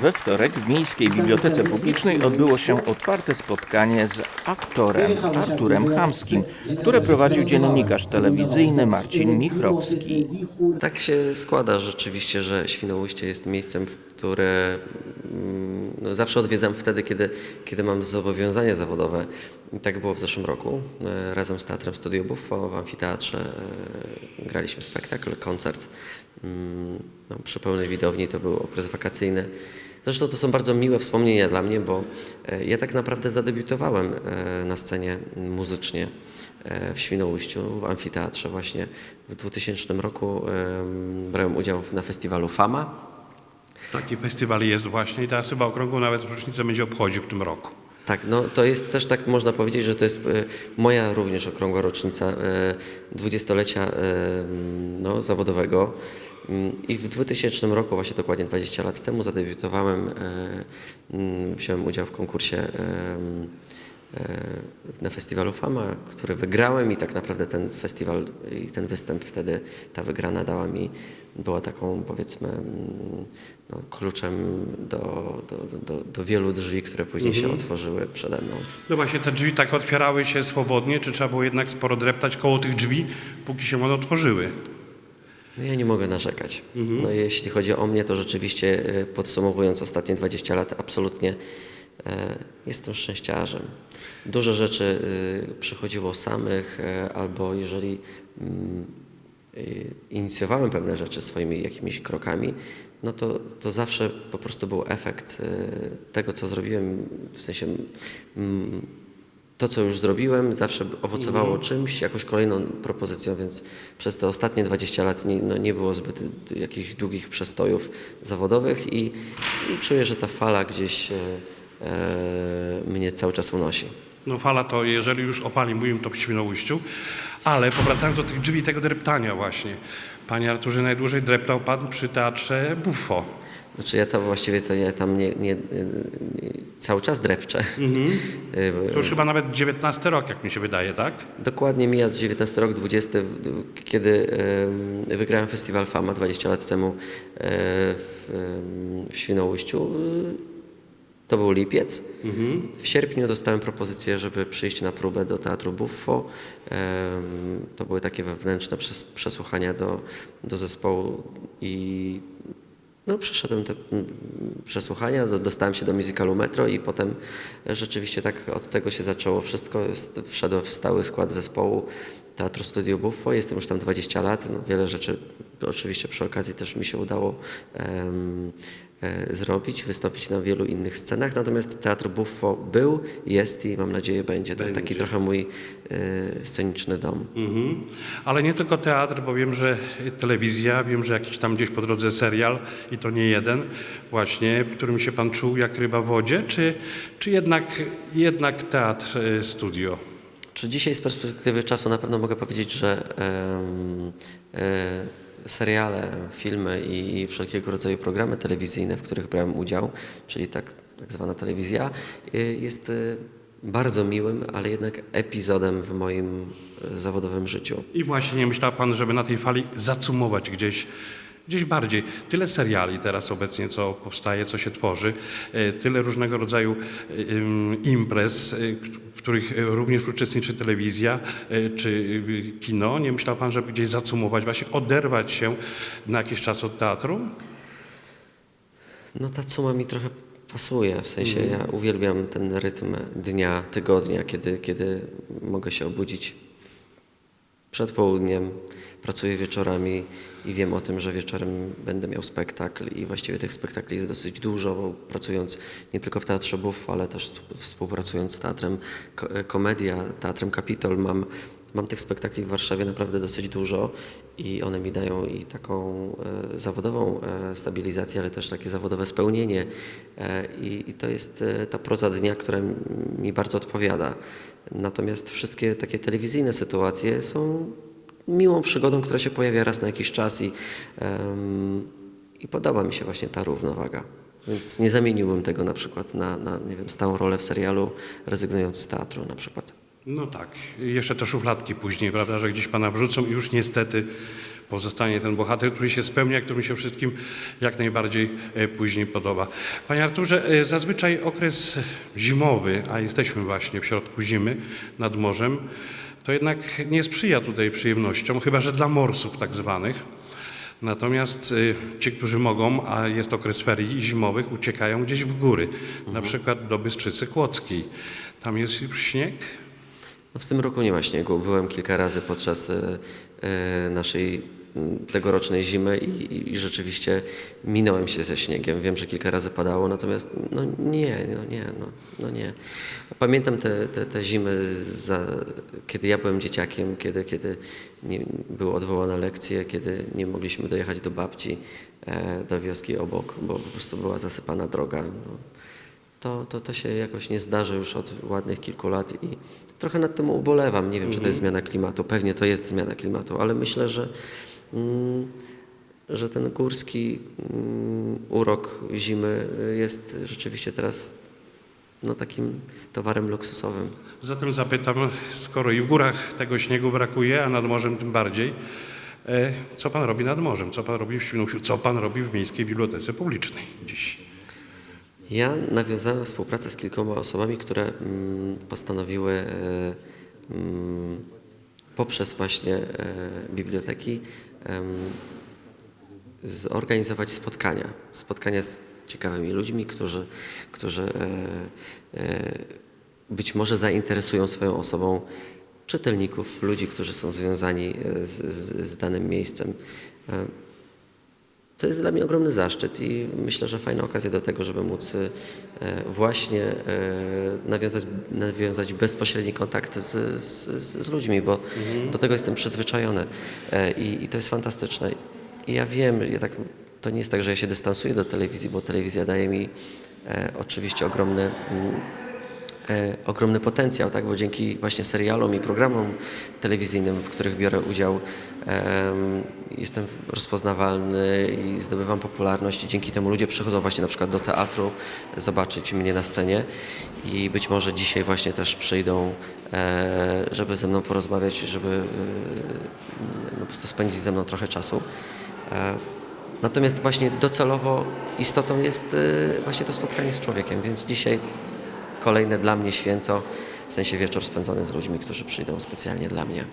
We wtorek w Miejskiej Bibliotece Publicznej odbyło się otwarte spotkanie z aktorem Arturem Chamskim, które prowadził dziennikarz telewizyjny Marcin Michrowski. Tak się składa rzeczywiście, że Świnoujście jest miejscem, w które mm, no, zawsze odwiedzam wtedy, kiedy, kiedy mam zobowiązania zawodowe. I tak było w zeszłym roku. E, Razem z Teatrem Studio Buffo w amfiteatrze e, graliśmy spektakl, koncert. Mm, No, przy pełnej widowni to był okres wakacyjny. Zresztą to są bardzo miłe wspomnienia dla mnie, bo e, ja tak naprawdę zadebiutowałem e, na scenie muzycznie e, w Świnoujściu, w amfiteatrze właśnie w 2000 roku em, brałem udział na festiwalu Fama. Taki festiwal jest właśnie i teraz chyba okrągłą nawet rocznicę będzie obchodził w tym roku. Tak, no to jest też tak można powiedzieć, że to jest moja również okrągła rocznica dwudziestolecia no, zawodowego. I w 2000 roku, właśnie dokładnie 20 lat temu, zadebiutowałem, e, mm, wziąłem udział w konkursie em, e, na festiwalu Fama, który wygrałem i tak naprawdę ten festiwal i ten występ wtedy, ta wygrana dała mi, była taką powiedzmy mm, no, kluczem do, do, do, do wielu drzwi, które później się otworzyły przede mną. No właśnie te drzwi tak otwierały się swobodnie, czy trzeba było jednak sporo dreptać koło tych drzwi, póki się one otworzyły? No ja nie mogę narzekać. No jeśli chodzi o mnie, to rzeczywiście e, podsumowując ostatnie 20 lat, absolutnie e, jestem szczęściarzem. Dużo rzeczy e, przychodziło samych, albo jeżeli mm, inicjowałem pewne rzeczy swoimi jakimiś krokami, no to, to zawsze po prostu był efekt tego, co zrobiłem, w sensie mm, to, co już zrobiłem, zawsze owocowało czymś, jakąś kolejną propozycją, więc przez te ostatnie 20 lat nie, no, nie było zbyt jakichś długich przestojów zawodowych i, i czuję, że ta fala gdzieś e, e, mnie cały czas unosi. No fala to, jeżeli już o Pani mówimy, to w Świnoujściu, ale powracając do tych drzwi, tego dreptania właśnie. Panie Arturze, najdłużej dreptał Pan przy teatrze Buffo. Znaczy ja tam właściwie to ja tam nie, nie, nie, cały czas drepczę. E, To już chyba nawet 19 rok, jak mi się wydaje, tak? Dokładnie mija 19 rok, 20, w- kiedy em, wygrałem festiwal Fama 20 lat temu e, w, w Świnoujściu. To był lipiec. W sierpniu dostałem propozycję, żeby przyjść na próbę do Teatru Buffo. To były takie wewnętrzne przes- przesłuchania do, do zespołu i no, przeszedłem te mm, przesłuchania, do- dostałem się do musicalu Metro i potem e, rzeczywiście tak od tego się zaczęło wszystko. Wszedłem w stały skład zespołu Teatru Studio Buffo. Jestem już tam 20 lat. No, wiele rzeczy oczywiście przy okazji też mi się udało em, e, zrobić, wystąpić na wielu innych scenach. Natomiast Teatr Buffo był, jest i mam nadzieję będzie. To taki trochę mój e, sceniczny dom. Mhm. Ale nie tylko teatr, bo wiem, że telewizja, wiem, że jakiś tam gdzieś po drodze serial i to nie jeden właśnie, w którym się pan czuł jak ryba w wodzie, czy, czy jednak, jednak teatr, e, studio? Czy dzisiaj z perspektywy czasu na pewno mogę powiedzieć, że e, seriale, filmy i wszelkiego rodzaju programy telewizyjne, w których brałem udział, czyli tak, tak zwana telewizja, e, jest e, bardzo miłym, ale jednak epizodem w moim e, zawodowym życiu. I właśnie nie myślał pan, żeby na tej fali zacumować gdzieś, gdzieś bardziej. Tyle seriali teraz obecnie, co powstaje, co się tworzy, e, tyle różnego rodzaju e, imprez, e, w których również uczestniczy telewizja czy kino. Nie myślał pan, żeby gdzieś zacumować, właśnie oderwać się na jakiś czas od teatru? No ta suma mi trochę pasuje, w sensie ja uwielbiam ten rytm dnia, tygodnia, kiedy, kiedy mogę się obudzić przed południem, pracuję wieczorami i wiem o tym, że wieczorem będę miał spektakl i właściwie tych spektakli jest dosyć dużo, bo pracując nie tylko w Teatrze Buff, ale też współpracując z Teatrem Ko- Komedia, Teatrem Kapitol mam Mam tych spektakli w Warszawie naprawdę dosyć dużo i one mi dają i taką e, zawodową e, stabilizację, ale też takie zawodowe spełnienie. E, i, I to jest e, ta proza dnia, która mi bardzo odpowiada. Natomiast wszystkie takie telewizyjne sytuacje są miłą przygodą, która się pojawia raz na jakiś czas i, em, i podoba mi się właśnie ta równowaga. Więc nie zamieniłbym tego na przykład na, na nie wiem, stałą rolę w serialu, rezygnując z teatru na przykład. No tak, jeszcze te szufladki później, prawda, że gdzieś pana wrzucą i już niestety pozostanie ten bohater, który się spełnia, który mi się wszystkim jak najbardziej e, później podoba. Panie Arturze, e, zazwyczaj okres zimowy, a jesteśmy właśnie w środku zimy nad morzem, to jednak nie sprzyja tutaj przyjemnościom, chyba że dla morsów tak zwanych. Natomiast y, ci, którzy mogą, a jest okres ferii zimowych, uciekają gdzieś w góry, na przykład do Bystrzycy Kłodzkiej. Tam jest już śnieg. No w tym roku nie ma śniegu. Byłem kilka razy podczas e, e, naszej tegorocznej zimy i, i, rzeczywiście minąłem się ze śniegiem. Wiem, że kilka razy padało, natomiast no nie, no nie, no, no nie. Pamiętam te, te, te zimy, za, kiedy ja byłem dzieciakiem, kiedy, kiedy nie, były odwołane lekcje, kiedy nie mogliśmy dojechać do babci, e, do wioski obok, bo po prostu była zasypana droga. No to, to, to się jakoś nie zdarza już od ładnych kilku lat i trochę nad tym ubolewam. Nie wiem, czy to jest zmiana klimatu. Pewnie to jest zmiana klimatu, ale myślę, że, że ten górski mm, urok zimy jest rzeczywiście teraz no, takim towarem luksusowym. Zatem zapytam, skoro i w górach tego śniegu brakuje, a nad morzem tym bardziej, e, co pan robi nad morzem? Co pan robi w Świnoujściu? Co pan robi w Miejskiej Bibliotece Publicznej dziś? Ja nawiązałem współpracę z kilkoma osobami, które mm, postanowiły e, mm, poprzez właśnie e, biblioteki zorganizować spotkania. Spotkania z ciekawymi ludźmi, którzy, którzy e, e, być może zainteresują swoją osobą czytelników, ludzi, którzy są związani e, z, z, z danym miejscem. To jest dla mnie ogromny zaszczyt i myślę, że fajna okazja do tego, żeby móc e, właśnie e, nawiązać, nawiązać bezpośredni kontakt z, z, z ludźmi, bo do tego jestem przyzwyczajony E, i, i to jest fantastyczne. I ja wiem, ja tak, to nie jest tak, że ja się dystansuję do telewizji, bo telewizja daje mi oczywiście ogromny mm, ogromny potencjał, tak? bo dzięki właśnie serialom i programom telewizyjnym, w których biorę udział, em, jestem rozpoznawalny i zdobywam popularność dzięki temu ludzie przychodzą właśnie na przykład do teatru zobaczyć mnie na scenie i być może dzisiaj właśnie też przyjdą, e, żeby ze mną porozmawiać, żeby e, no, po prostu spędzić ze mną trochę czasu. E, Natomiast właśnie docelowo istotą jest e, właśnie to spotkanie z człowiekiem, więc dzisiaj kolejne dla mnie święto, w sensie wieczór spędzony z ludźmi, którzy przyjdą specjalnie dla mnie.